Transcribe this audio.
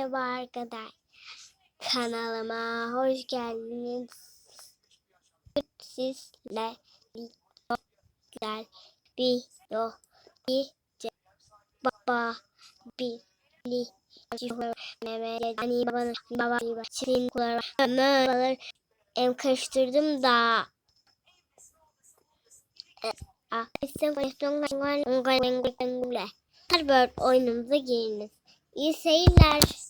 Merhaba arkadaşlar. Kanalıma hoş geldiniz. Sizle güzel bir yol. Baba birli Mehmet hani babanın baba gibi çirin em karıştırdım da. Ah, isim oyunumuza giriniz. İyi seyirler.